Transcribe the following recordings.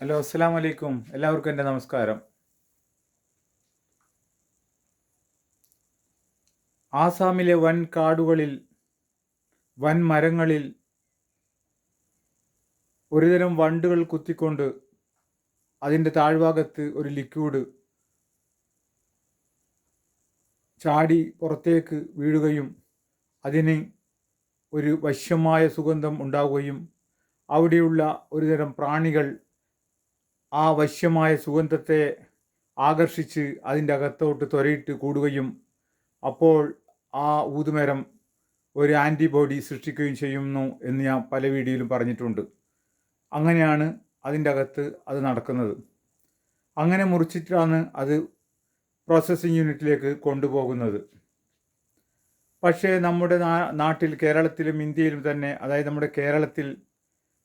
Hello അസ്സാം വലൈക്കും എല്ലാവർക്കും എന്റെ നമസ്കാരം. ആസാമിലെ വൻ കാടുകളിൽ വൻ മരങ്ങളിൽ ഒരുതരം വണ്ടുകൾ കുത്തിക്കൊണ്ട് അതിന്റെ താഴ്ഭാഗത്ത് ഒരു ലിക്വിഡ് ചാടി പുറത്തേക്ക് വീഴുകയും അതിന് ഒരു വശ്യമായ സുഗന്ധം ഉണ്ടാവുകയും അവിടെയുള്ള ഒരുതരം പ്രാണികൾ ആ വശ്യമായ സുഗന്ധത്തെ ആകർഷിച്ച് അതിന്റെ അകത്തോട്ട് ത്വരയിട്ട് കൂടുകയും അപ്പോൾ ആ ഊതുമരം ഒരു ആന്റിബോഡി സൃഷ്ടിക്കുകയും ചെയ്യുന്നു എന്ന് ഞാൻ പല വീഡിയോയിലും പറഞ്ഞിട്ടുണ്ട്. അങ്ങനെയാണ് അതിന്റെ അകത്ത് അത് നടക്കുന്നത്. അങ്ങനെ മുറിച്ചിട്ടാണ് അത് പ്രോസസ്സിംഗ് യൂണിറ്റിലേക്ക് കൊണ്ടുപോകുന്നത്. പക്ഷേ നമ്മുടെ നാട്ടിൽ കേരളത്തിലും ഇന്ത്യയിലും തന്നെ അതായത് നമ്മുടെ കേരളത്തിൽ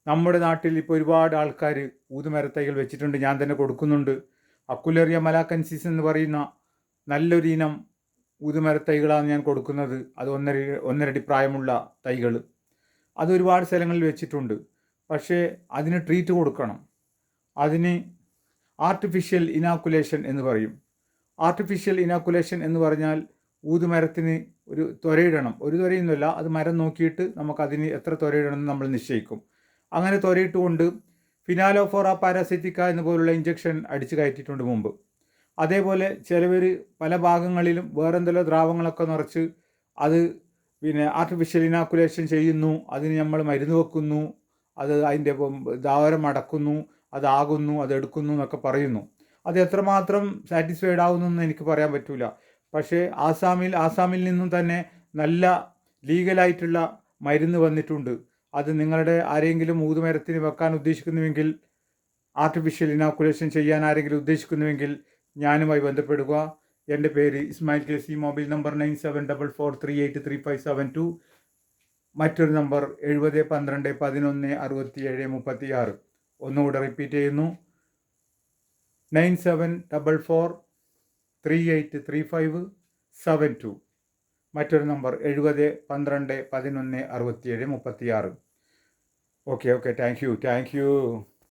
നമ്മുടെ നാട്ടിൽ ഇപ്പോൾ ഒരുപാട് ആൾക്കാർ ഊതുമരത്തൈകൾ വെച്ചിട്ടുണ്ട്. ഞാൻ തന്നെ കൊടുക്കുന്നുണ്ട്. അക്കുലേറിയ മലാക്കൻസിസ് എന്ന് പറയുന്ന നല്ലൊരു ഇനം ഊതുമരത്തൈകളാണ് ഞാൻ കൊടുക്കുന്നത്. അത് ഒന്നര ഒന്നരടി പ്രായമുള്ള തൈകൾ. അത് ഒരുപാട് സ്ഥലങ്ങളിൽ വെച്ചിട്ടുണ്ട്. പക്ഷേ അതിന് ട്രീറ്റ് കൊടുക്കണം. അതിന് ആർട്ടിഫിഷ്യൽ ഇനാക്കുലേഷൻ എന്ന് പറയും. ആർട്ടിഫിഷ്യൽ ഇനാക്കുലേഷൻ എന്ന് പറഞ്ഞാൽ ഊതുമരത്തിന് ഒരു ത്വരയിടണം. ഒരു ത്വരയൊന്നുമില്ല അത് മരം നോക്കിയിട്ട് നമുക്കതിന് എത്ര ത്വരയിടണം എന്ന് നമ്മൾ നിശ്ചയിക്കും. അങ്ങനെ തൊരയിട്ടുകൊണ്ട് ഫിനാലോഫോറ പാരാസിറ്റിക്ക എന്ന പോലുള്ള ഇഞ്ചക്ഷൻ അടിച്ചു കയറ്റിയിട്ടുണ്ട് മുമ്പ്. അതേപോലെ ചിലവർ പല ഭാഗങ്ങളിലും വേറെന്തെല്ലോ ദ്രാവങ്ങളൊക്കെ നിറച്ച് അത് പിന്നെ ആർട്ടിഫിഷ്യൽ ഇനാക്കുലേഷൻ ചെയ്യുന്നു അതിന് നമ്മൾ മരുന്ന് വെക്കുന്നു അത് അതിന്റെ ദാവരം അടക്കുന്നു അതാകുന്നു അതെടുക്കുന്നു എന്നൊക്കെ പറയുന്നു. അത് എത്രമാത്രം സാറ്റിസ്ഫൈഡ് ആവുന്നു എനിക്ക് പറയാൻ പറ്റില്ല പക്ഷേ ആസാമിൽ ആസാമിൽ നിന്നും തന്നെ നല്ല ലീഗലായിട്ടുള്ള മരുന്ന് വന്നിട്ടുണ്ട്. അത് നിങ്ങളുടെ ആരെങ്കിലും ഊതുമരത്തിന് വെക്കാൻ ഉദ്ദേശിക്കുന്നുവെങ്കിൽ ആർട്ടിഫിഷ്യൽ ഇനാക്കുലേഷൻ ചെയ്യാൻ ആരെങ്കിലും ഉദ്ദേശിക്കുന്നുവെങ്കിൽ ഞാനുമായി ബന്ധപ്പെടുക. എന്റെ പേര് Ismail K C mobile number nine seven double four three eight three five seven two. മറ്റൊരു നമ്പർ എഴുപത് പന്ത്രണ്ട് പതിനൊന്ന് അറുപത്തി ഏഴ് മുപ്പത്തി ആറ് ഒന്നുകൂടെ റിപ്പീറ്റ് ചെയ്യുന്നു. Nine seven double four three eight three five seven two. മറ്റൊരു നമ്പർ എഴുപത് പന്ത്രണ്ട് പതിനൊന്ന് അറുപത്തിയേഴ് മുപ്പത്തിയാറ്. Okay okay thank you thank you